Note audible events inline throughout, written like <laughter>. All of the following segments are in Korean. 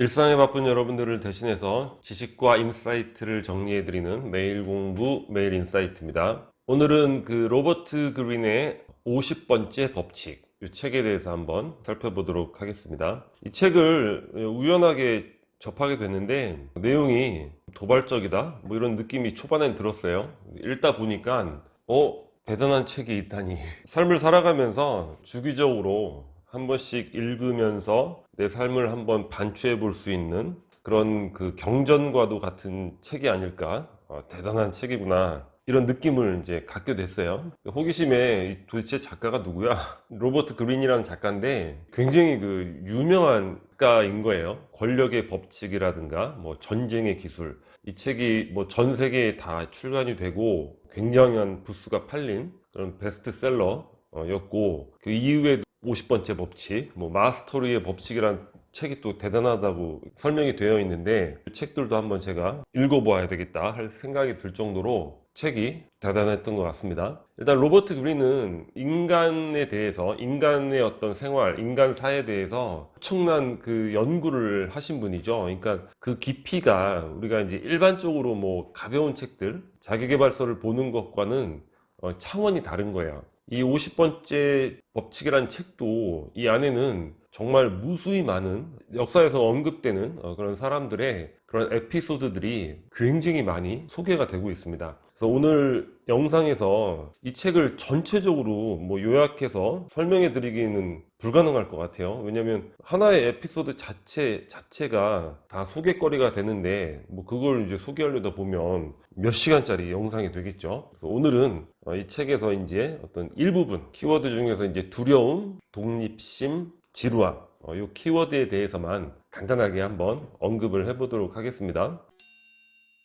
일상에 바쁜 여러분들을 대신해서 지식과 인사이트를 정리해드리는 매일 공부 매일 인사이트입니다. 오늘은 그 로버트 그린의 50번째 법칙 이 책에 대해서 한번 살펴보도록 하겠습니다. 이 책을 우연하게 접하게 됐는데 내용이 도발적이다 뭐 이런 느낌이 초반엔 들었어요. 읽다 보니까 어 대단한 책이 있다니 <laughs> 삶을 살아가면서 주기적으로 한 번씩 읽으면서 내 삶을 한번 반추해 볼 수 있는 그런 그 경전과도 같은 책이 아닐까. 어, 대단한 책이구나. 이런 느낌을 이제 갖게 됐어요. 호기심에 이 도대체 작가가 누구야? <laughs> 로버트 그린이라는 작가인데 굉장히 그 유명한 작가인 거예요. 권력의 법칙이라든가 뭐 전쟁의 기술. 이 책이 뭐 전 세계에 다 출간이 되고 굉장한 부수가 팔린 그런 베스트셀러였고 그 이후에도 50번째 법칙, 뭐 마스터리의 법칙이란 책이 또 대단하다고 설명이 되어 있는데 그 책들도 한번 제가 읽어보아야 되겠다 할 생각이 들 정도로 책이 대단했던 것 같습니다. 일단 로버트 그린은 인간에 대해서 인간의 어떤 생활, 인간 사에 대해서 엄청난 그 연구를 하신 분이죠. 그러니까 그 깊이가 우리가 이제 일반적으로 뭐 가벼운 책들, 자기개발서를 보는 것과는 어, 차원이 다른 거예요. 이 50번째 법칙이라는 책도 이 안에는 정말 무수히 많은 역사에서 언급되는 어, 그런 사람들의 그런 에피소드들이 굉장히 많이 소개가 되고 있습니다. 그래서 오늘 영상에서 이 책을 전체적으로 뭐 요약해서 설명해 드리기는 불가능할 것 같아요. 왜냐면 하나의 에피소드 자체 자체가 다 소개거리가 되는데 뭐 그걸 이제 소개하려다 보면 몇 시간짜리 영상이 되겠죠. 그래서 오늘은 어, 이 책에서 이제 어떤 일부분 키워드 중에서 이제 두려움, 독립심, 지루함 어, 이 키워드에 대해서만 간단하게 한번 언급을 해보도록 하겠습니다.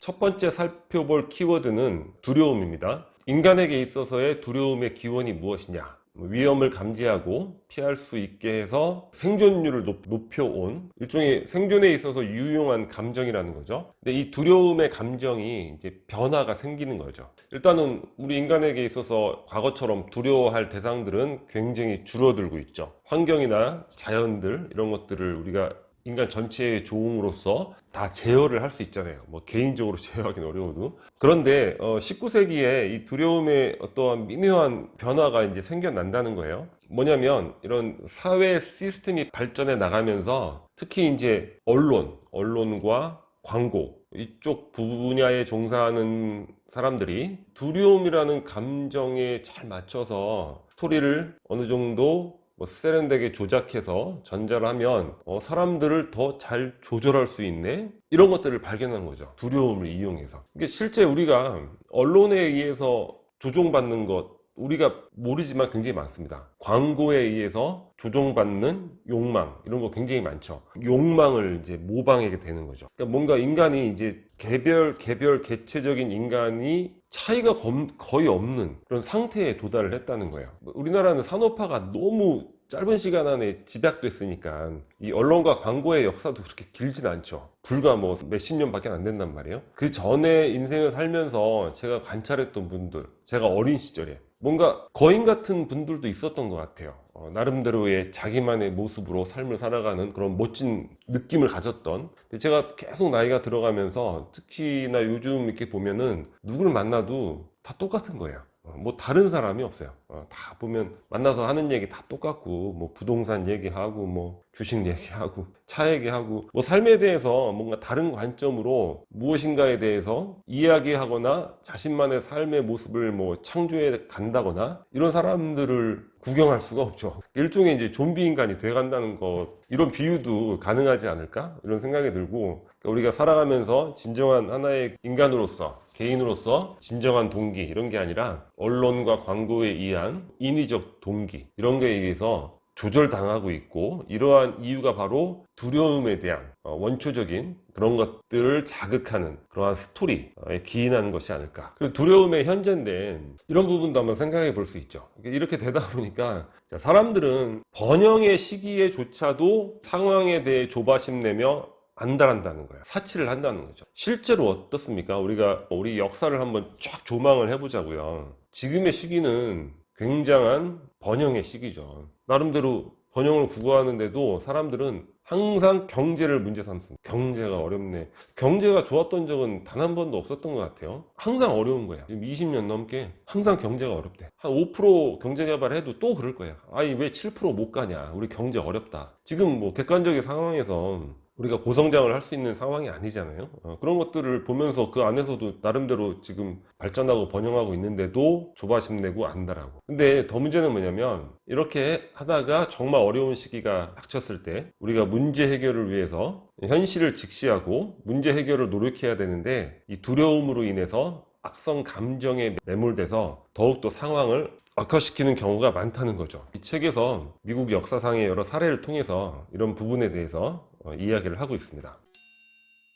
첫 번째 살펴볼 키워드는 두려움입니다. 인간에게 있어서의 두려움의 기원이 무엇이냐? 위험을 감지하고 피할 수 있게 해서 생존율을 높, 여온 일종의 생존에 있어서 유용한 감정이라는 거죠. 근데 이 두려움의 감정이 이제 변화가 생기는 거죠. 일단은 우리 인간에게 있어서 과거처럼 두려워할 대상들은 굉장히 줄어들고 있죠. 환경이나 자연들 이런 것들을 우리가 인간 전체의 조응으로서 다 제어를 할 수 있잖아요. 뭐 개인적으로 <laughs> 제어하기는 어려워도. 그런데 어 19세기에 이 두려움의 어떠한 미묘한 변화가 이제 생겨난다는 거예요. 뭐냐면 이런 사회 시스템이 발전해 나가면서 특히 이제 언론, 언론과 광고 이쪽 분야에 종사하는 사람들이 두려움이라는 감정에 잘 맞춰서 스토리를 어느 정도 뭐 세련되게 조작해서 전자를 하면 어, 사람들을 더 잘 조절할 수 있네 이런 것들을 발견한 거죠. 두려움을 이용해서. 이게 실제 우리가 언론에 의해서 조종받는 것 우리가 모르지만 굉장히 많습니다. 광고에 의해서 조종받는 욕망 이런 거 굉장히 많죠. 욕망을 이제 모방하게 되는 거죠. 그러니까 뭔가 인간이 이제 개별 개별 개체적인 인간이 차이가 거의 없는 그런 상태에 도달을 했다는 거예요. 우리나라는 산업화가 너무 짧은 시간 안에 집약됐으니까 이 언론과 광고의 역사도 그렇게 길진 않죠. 불과 뭐 몇십 년밖에 안 된단 말이에요. 그 전에 인생을 살면서 제가 관찰했던 분들 제가 어린 시절에 뭔가 거인 같은 분들도 있었던 것 같아요 어, 나름대로의 자기만의 모습으로 삶을 살아가는 그런 멋진 느낌을 가졌던. 제가 계속 나이가 들어가면서 특히나 요즘 이렇게 보면은 누구를 만나도 다 똑같은 거예요. 어, 뭐 다른 사람이 없어요. 어, 다 보면 만나서 하는 얘기 다 똑같고 뭐 부동산 얘기하고 뭐 주식 얘기하고 차 얘기하고 뭐 삶에 대해서 뭔가 다른 관점으로 무엇인가에 대해서 이야기하거나 자신만의 삶의 모습을 뭐 창조해 간다거나 이런 사람들을 구경할 수가 없죠. 일종의 이제 좀비 인간이 돼 간다는 것 이런 비유도 가능하지 않을까? 이런 생각이 들고 그러니까 우리가 살아가면서 진정한 하나의 인간으로서 개인으로서 진정한 동기 이런 게 아니라 언론과 광고에 의한 인위적 동기 이런 거에 의해서 조절당하고 있고 이러한 이유가 바로 두려움에 대한 어, 원초적인 그런 것들을 자극하는 그러한 스토리에 기인하는 것이 아닐까. 그리고 두려움의 현재인데 이런 부분도 한번 생각해 볼 수 있죠. 이렇게 되다 보니까 사람들은 번영의 시기에조차도 상황에 대해 조바심 내며 안달한다는 거예요. 사치를 한다는 거죠. 실제로 어떻습니까? 우리가 우리 역사를 한번 쫙 조망을 해보자고요. 지금의 시기는 굉장한 번영의 시기죠. 나름대로 번영을 구가하는데도 사람들은 항상 경제를 문제 삼습니다. 경제가 어렵네. 경제가 좋았던 적은 단 한 번도 없었던 것 같아요. 항상 어려운 거야. 지금 20년 넘게 항상 경제가 어렵대. 한 5% 경제 개발해도 또 그럴 거야. 아니 왜 7%못 가냐? 우리 경제 어렵다. 지금 뭐 객관적인 상황에서 우리가 고성장을 할 수 있는 상황이 아니잖아요. 어, 그런 것들을 보면서 그 안에서도 나름대로 지금 발전하고 번영하고 있는데도 조바심 내고 안다라고. 근데 더 문제는 뭐냐면 이렇게 하다가 정말 어려운 시기가 닥쳤을 때 우리가 문제 해결을 위해서 현실을 직시하고 문제 해결을 노력해야 되는데 이 두려움으로 인해서 악성 감정에 매몰돼서 더욱더 상황을 악화시키는 경우가 많다는 거죠. 이 책에서 미국 역사상의 여러 사례를 통해서 이런 부분에 대해서 어, 이야기를 하고 있습니다.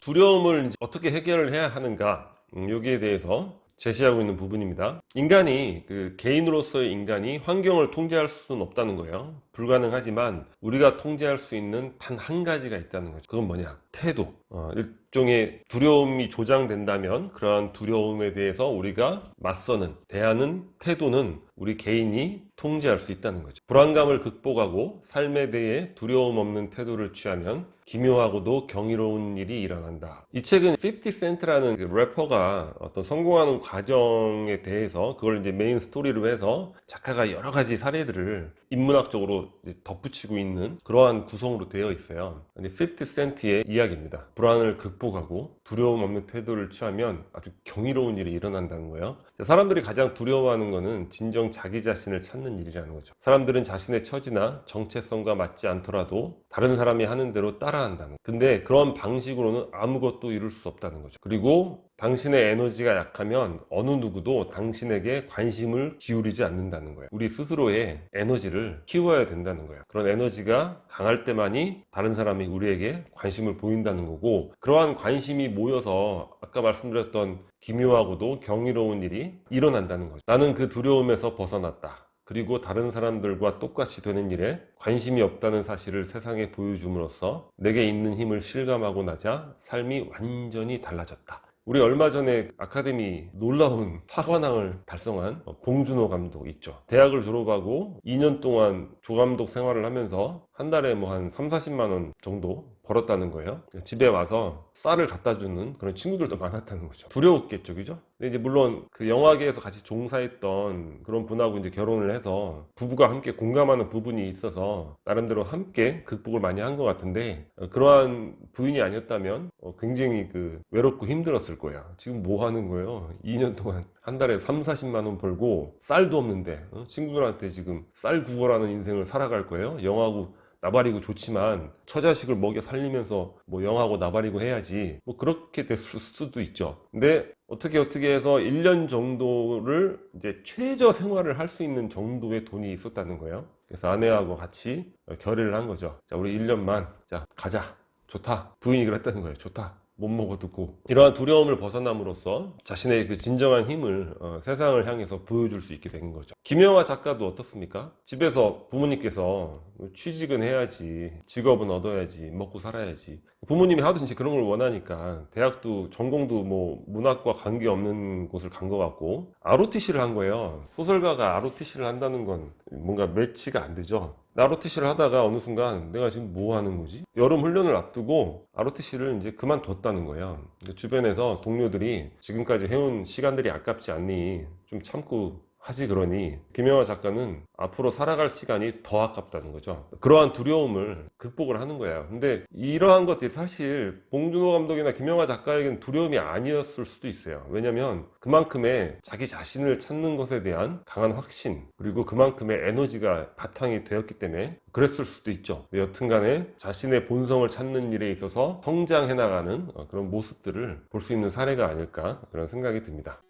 두려움을 어떻게 해결을 해야 하는가 음, 여기에 대해서 제시하고 있는 부분입니다. 인간이 그 개인으로서의 인간이 환경을 통제할 수는 없다는 거예요. 불가능하지만 우리가 통제할 수 있는 단 한 가지가 있다는 거죠. 그건 뭐냐? 태도. 어, 일종의 두려움이 조장된다면 그러한 두려움에 대해서 우리가 맞서는 대하는 태도는 우리 개인이 통제할 수 있다는 거죠. 불안감을 극복하고 삶에 대해 두려움 없는 태도를 취하면 기묘하고도 경이로운 일이 일어난다. 이 책은 50센트라는 그 래퍼가 어떤 성공하는 과정에 대해서 그걸 이제 메인 스토리로 해서 작가가 여러 가지 사례들을 인문학적으로 덧붙이고 있는 그러한 구성으로 되어 있어요. 근데 50센트의 이야기입니다. 불안을 극복하고 두려움 없는 태도를 취하면 아주 경이로운 일이 일어난다는 거예요. 사람들이 가장 두려워하는 것은 진정 자기 자신을 찾는 일이라는 거죠. 사람들은 자신의 처지나 정체성과 맞지 않더라도 다른 사람이 하는 대로 따라한다는. 근데 그런 방식으로는 아무것도 이룰 수 없다는 거죠. 그리고 당신의 에너지가 약하면 어느 누구도 당신에게 관심을 기울이지 않는다는 거예요. 우리 스스로의 에너지를 키워야 된다는 거예요. 그런 에너지가 강할 때만이 다른 사람이 우리에게 관심을 보인다는 거고 그러한 관심이 모여서 아까 말씀드렸던 기묘하고도 경이로운 일이 일어난다는 거죠. 나는 그 두려움에서 벗어났다. 그리고 다른 사람들과 똑같이 되는 일에 관심이 없다는 사실을 세상에 보여줌으로써 내게 있는 힘을 실감하고 나자 삶이 완전히 달라졌다. 우리 얼마 전에 아카데미 놀라운 <laughs> 사관왕을 달성한 봉준호 감독 있죠. 대학을 졸업하고 2년 동안 조감독 생활을 하면서 한 달에 뭐 한 3, 40만 원 정도 벌었다는 거예요. 집에 와서 쌀을 갖다 주는 그런 친구들도 많았다는 거죠. 두려웠겠죠, 그죠? 근데 이제 물론 그 영화계에서 같이 종사했던 그런 분하고 이제 결혼을 해서 부부가 함께 공감하는 부분이 있어서 나름대로 함께 극복을 많이 한 것 같은데 어, 그러한 부인이 아니었다면 어, 굉장히 그 외롭고 힘들었을 거야. 지금 뭐 하는 거예요? 2년 동안 한 달에 3, 40만 원 벌고 쌀도 없는데 어? 친구들한테 지금 쌀 구걸하는 인생을 살아갈 거예요? 영하고 나발이고 좋지만 처자식을 먹여 살리면서 뭐 영하고 나발이고 해야지. 뭐 그렇게 됐을 수도 있죠. 근데 어떻게 어떻게 해서 1년 정도를 이제 최저 생활을 할 수 있는 정도의 돈이 있었다는 거예요. 그래서 아내하고 같이 결의를 한 거죠. 자 우리 1년만. 자 가자. 좋다. 부인이 그랬다는 거예요. 좋다 못 먹어 듣고 이러한 두려움을 벗어남으로써 자신의 그 진정한 힘을 어, 세상을 향해서 보여줄 수 있게 된 거죠. 김영하 작가도 어떻습니까? 집에서 부모님께서 취직은 해야지, 직업은 얻어야지, 먹고 살아야지. 부모님이 하든지 그런 걸 원하니까 대학도 전공도 뭐 문학과 관계 없는 곳을 간 것 같고 ROTC를 한 거예요. 소설가가 ROTC를 한다는 건 뭔가 매치가 안 되죠. ROTC를 하다가 어느 순간 내가 지금 뭐 하는 거지? 여름 훈련을 앞두고 ROTC를 이제 그만뒀다는 거예요. 주변에서 동료들이 지금까지 해온 시간들이 아깝지 않니? 좀 참고 하지 그러니 김영하 작가는 앞으로 살아갈 시간이 더 아깝다는 거죠. 그러한 두려움을 극복을 하는 거예요. 근데 이러한 것들이 사실 봉준호 감독이나 김영하 작가에게는 두려움이 아니었을 수도 있어요. 왜냐하면 그만큼의 자기 자신을 찾는 것에 대한 강한 확신 그리고 그만큼의 에너지가 바탕이 되었기 때문에 그랬을 수도 있죠. 여튼간에 자신의 본성을 찾는 일에 있어서 성장해 나가는 그런 모습들을 볼 수 있는 사례가 아닐까 그런 생각이 듭니다.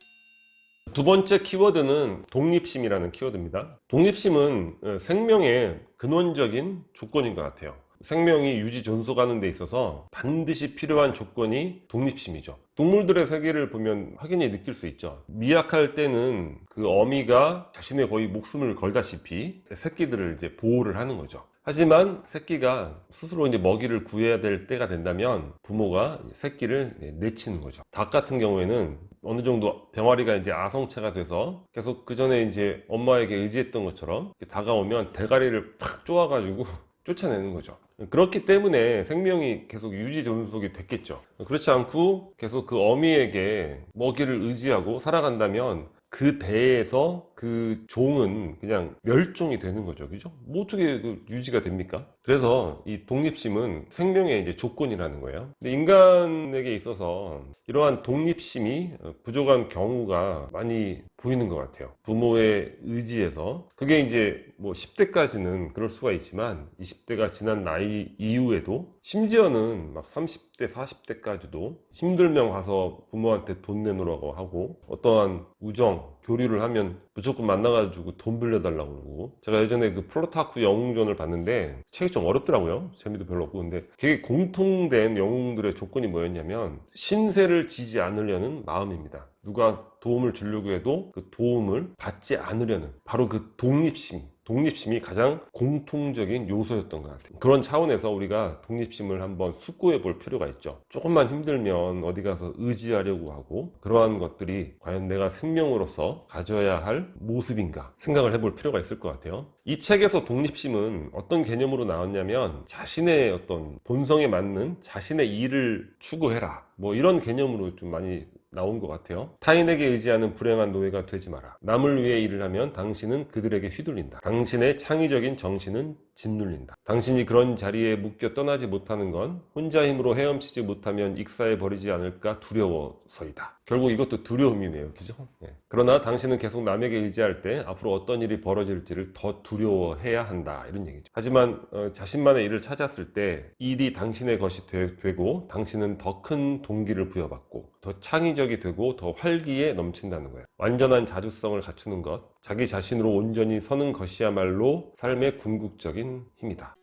두 번째 키워드는 독립심이라는 키워드입니다. 독립심은 어, 생명의 근원적인 조건인 것 같아요. 생명이 유지 존속하는 데 있어서 반드시 필요한 조건이 독립심이죠. 동물들의 세계를 보면 확연히 느낄 수 있죠. 미약할 때는 그 어미가 자신의 거의 목숨을 걸다시피 새끼들을 이제 보호를 하는 거죠. 하지만 새끼가 스스로 이제 먹이를 구해야 될 때가 된다면 부모가 새끼를 내치는 거죠. 닭 같은 경우에는 어느 정도 병아리가 이제 아성체가 돼서 계속 그 전에 이제 엄마에게 의지했던 것처럼 다가오면 대가리를 팍 쪼아가지고 <laughs> 쫓아내는 거죠. 그렇기 때문에 생명이 계속 유지 존속이 됐겠죠. 그렇지 않고 계속 그 어미에게 먹이를 의지하고 살아간다면 그 대에서 그 종은 그냥 멸종이 되는 거죠. 그죠? 뭐 어떻게 그 유지가 됩니까? 그래서 이 독립심은 생명의 이제 조건이라는 거예요. 근데 인간에게 있어서 이러한 독립심이 부족한 경우가 많이 보이는 것 같아요. 부모의 의지에서. 그게 이제 뭐 10대까지는 그럴 수가 있지만 20대가 지난 나이 이후에도 심지어는 막 30대, 40대까지도 힘들면 가서 부모한테 돈 내놓으라고 하고 어떠한 우정, 교류를 하면 무조건 만나가지고 돈 빌려달라고 그러고. 제가 예전에 그 플로타크 영웅전을 봤는데 책이 좀 어렵더라고요. 재미도 별로 없고. 근데 그게 공통된 영웅들의 조건이 뭐였냐면 신세를 지지 않으려는 마음입니다. 누가 도움을 주려고 해도 그 도움을 받지 않으려는 바로 그 독립심 독립심이 가장 공통적인 요소였던 것 같아요. 그런 차원에서 우리가 독립심을 한번 숙고해 볼 필요가 있죠. 조금만 힘들면 어디 가서 의지하려고 하고 그러한 것들이 과연 내가 생명으로서 가져야 할 모습인가 생각을 해볼 필요가 있을 것 같아요. 이 책에서 독립심은 어떤 개념으로 나왔냐면 자신의 어떤 본성에 맞는 자신의 일을 추구해라. 뭐 이런 개념으로 좀 많이 나온 것 같아요. 타인에게 의지하는 불행한 노예가 되지 마라. 남을 위해 일을 하면 당신은 그들에게 휘둘린다. 당신의 창의적인 정신은 짓눌린다. 당신이 그런 자리에 묶여 떠나지 못하는 건 혼자 힘으로 헤엄치지 못하면 익사해 버리지 않을까 두려워서이다. 결국 이것도 두려움이네요. 그죠? 네. 그러나 당신은 계속 남에게 의지할 때 앞으로 어떤 일이 벌어질지를 더 두려워해야 한다. 이런 얘기죠. 하지만 어, 자신만의 일을 찾았을 때 일이 당신의 것이 되, 고 당신은 더 큰 동기를 부여받고 더 창의적이 되고 더 활기에 넘친다는 거예요. 완전한 자주성을 갖추는 것, 자기 자신으로 온전히 서는 것이야말로 삶의 궁극적인 힘이다.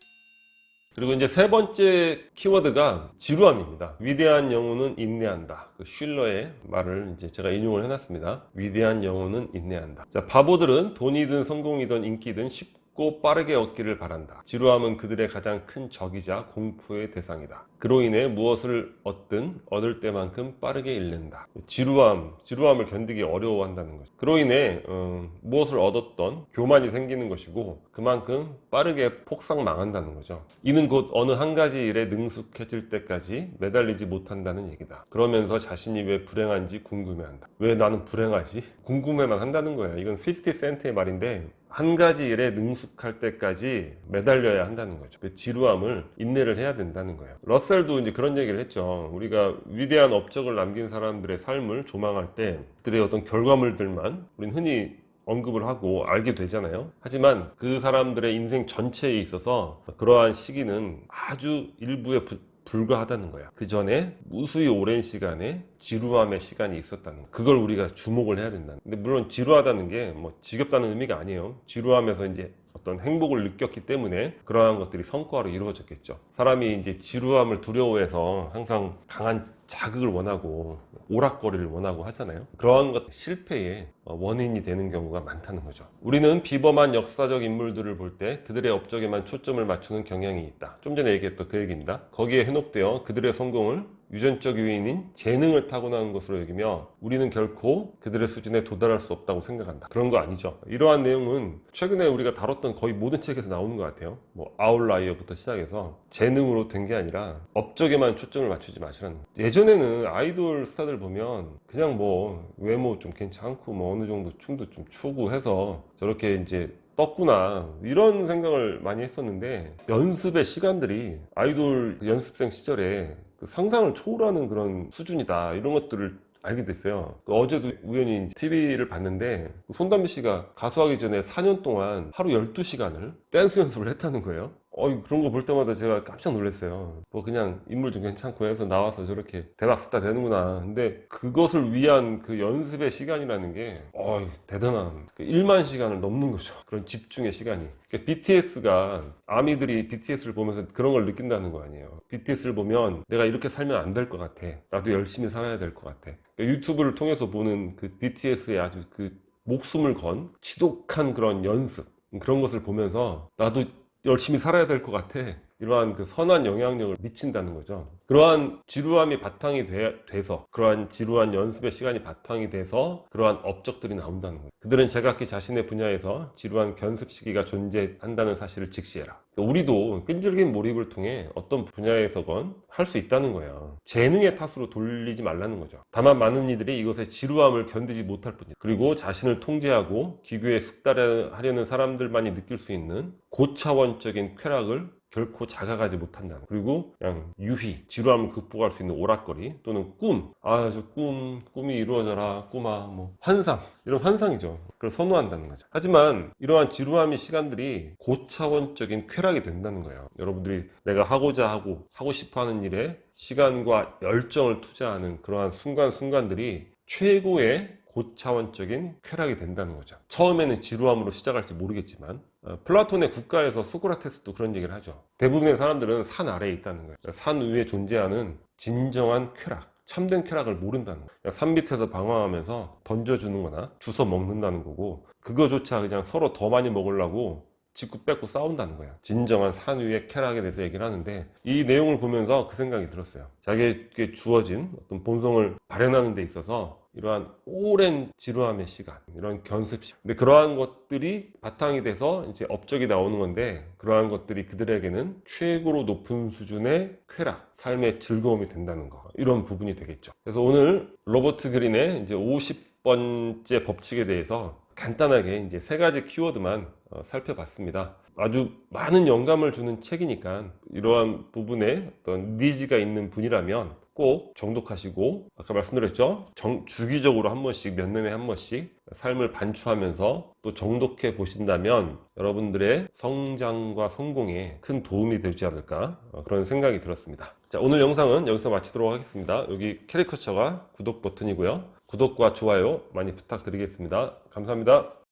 그리고 이제 세 번째 키워드가 지루함입니다. 위대한 영혼은 인내한다. 그 쉴러의 말을 이제 제가 인용을 해놨습니다. 위대한 영혼은 인내한다. 자, 바보들은 돈이든 성공이든 인기든 쉽고 쉽고 빠르게 얻기를 바란다. 지루함은 그들의 가장 큰 적이자 공포의 대상이다. 그로 인해 무엇을 얻든 얻을 때만큼 빠르게 잃는다. 지루함, 지루함을 견디기 어려워한다는 거죠. 그로 인해 어, 무엇을 얻었던 교만이 생기는 것이고 그만큼 빠르게 폭삭 망한다는 거죠. 이는 곧 어느 한 가지 일에 능숙해질 때까지 매달리지 못한다는 얘기다. 그러면서 자신이 왜 불행한지 궁금해한다. 왜 나는 불행하지? 궁금해만 한다는 거야. 이건 50센트의 말인데 한 가지 일에 능숙할 때까지 매달려야 한다는 거죠. 그 지루함을 인내를 해야 된다는 거예요. 러셀도 이제 그런 얘기를 했죠. 우리가 위대한 업적을 남긴 사람들의 삶을 조망할 때 그들의 어떤 결과물들만 우리는 흔히 언급을 하고 알게 되잖아요. 하지만 그 사람들의 인생 전체에 있어서 그러한 시기는 아주 일부에 불과하다는 거야. 그 전에 무수히 오랜 시간에 지루함의 시간이 있었다는 거. 그걸 우리가 주목을 해야 된다. 근데 물론 지루하다는 게 뭐 지겹다는 의미가 아니에요. 지루하면서 이제 어떤 행복을 느꼈기 때문에 그러한 것들이 성과로 이루어졌겠죠. 사람이 이제 지루함을 두려워해서 항상 강한 자극을 원하고 오락거리를 원하고 하잖아요. 그러한 것 실패의 원인이 되는 경우가 많다는 거죠. 우리는 비범한 역사적 인물들을 볼 때 그들의 업적에만 초점을 맞추는 경향이 있다. 좀 전에 얘기했던 그 얘기입니다. 거기에 해놓되어 그들의 성공을 유전적 요인인 재능을 타고나는 것으로 여기며 우리는 결코 그들의 수준에 도달할 수 없다고 생각한다. 그런 거 아니죠. 이러한 내용은 최근에 우리가 다뤘던 거의 모든 책에서 나오는 것 같아요. 뭐 아웃라이어부터 시작해서 재능으로 된 게 아니라 업적에만 초점을 맞추지 마시라는 예전에는 아이돌 스타들 보면 그냥 뭐 외모 좀 괜찮고 뭐 어느 정도 춤도 좀 추고 해서 저렇게 이제 떴구나 이런 생각을 많이 했었는데 연습의 시간들이 아이돌 연습생 시절에 그 상상을 초월하는 그런 수준이다 이런 것들을 알게 됐어요. 그 어제도 우연히 TV를 봤는데 그 손담비 씨가 가수하기 전에 4년 동안 하루 12시간을 댄스 연습을 했다는 거예요. 어, 그런 거 볼 때마다 제가 깜짝 놀랐어요. 뭐 그냥 인물 좀 괜찮고 해서 나와서 저렇게 대박 스타 되는구나. 근데 그것을 위한 그 연습의 시간이라는 게, 어, 대단한 그 1만 시간을 넘는 거죠. 그런 집중의 시간이. 그러니까 BTS가 아미들이 BTS를 보면서 그런 걸 느낀다는 거 아니에요. BTS를 보면 내가 이렇게 살면 안 될 것 같아. 나도 열심히 살아야 될 것 같아. 그러니까 유튜브를 통해서 보는 그 BTS의 아주 그 목숨을 건 지독한 그런 연습. 그런 것을 보면서 나도 열심히 살아야 될 것 같아. 이러한 그 선한 영향력을 미친다는 거죠. 그러한 지루함이 바탕이 돼, 서 그러한 지루한 연습의 시간이 바탕이 돼서 그러한 업적들이 나온다는 거예요. 그들은 제각기 자신의 분야에서 지루한 견습 시기가 존재한다는 사실을 직시해라. 우리도 끈질긴 몰입을 통해 어떤 분야에서건 할 수 있다는 거야. 재능의 탓으로 돌리지 말라는 거죠. 다만 많은 이들이 이것의 지루함을 견디지 못할 뿐이다. 그리고 자신을 통제하고 기교에 숙달하려는 사람들만이 느낄 수 있는 고차원적인 쾌락을 결코 자각하지 못한다. 그리고 그냥 유희, 지루함을 극복할 수 있는 오락거리 또는 꿈. 아, 저 꿈, 꿈이 이루어져라. 꿈아, 뭐 환상. 이런 환상이죠. 그걸 선호한다는 거죠. 하지만 이러한 지루함의 시간들이 고차원적인 쾌락이 된다는 거예요. 여러분들이 내가 하고자 하고 하고 싶어 하는 일에 시간과 열정을 투자하는 그러한 순간순간들이 최고의 고차원적인 쾌락이 된다는 거죠. 처음에는 지루함으로 시작할지 모르겠지만 어, 플라톤의 국가에서 소크라테스도 그런 얘기를 하죠. 대부분의 사람들은 산 아래에 있다는 거예요. 산 위에 존재하는 진정한 쾌락, 참된 쾌락을 모른다는 거예요. 산 밑에서 방황하면서 던져주는 거나 주워 먹는다는 거고 그거조차 그냥 서로 더 많이 먹으려고 짓고 뺏고 싸운다는 거야. 진정한 산 위의 쾌락에 대해서 얘기를 하는데 이 내용을 보면서 그 생각이 들었어요. 자기에게 주어진 어떤 본성을 발현하는 데 있어서 이러한 오랜 지루함의 시간, 이런 견습 시간. 근데 그러한 것들이 바탕이 돼서 이제 업적이 나오는 건데 그러한 것들이 그들에게는 최고로 높은 수준의 쾌락, 삶의 즐거움이 된다는 거. 이런 부분이 되겠죠. 그래서 오늘 로버트 그린의 이제 50번째 법칙에 대해서 간단하게 이제 세 가지 키워드만 어, 살펴봤습니다. 아주 많은 영감을 주는 책이니까 이러한 부분에 어떤 니즈가 있는 분이라면 꼭 정독하시고 아까 말씀드렸죠? 정, 주기적으로 한 번씩 몇 년에 한 번씩 삶을 반추하면서 또 정독해 보신다면 여러분들의 성장과 성공에 큰 도움이 되지 않을까 어, 그런 생각이 들었습니다. 자 오늘 영상은 여기서 마치도록 하겠습니다. 여기 캐리커처가 구독 버튼이고요. 구독과 좋아요 많이 부탁드리겠습니다. 감사합니다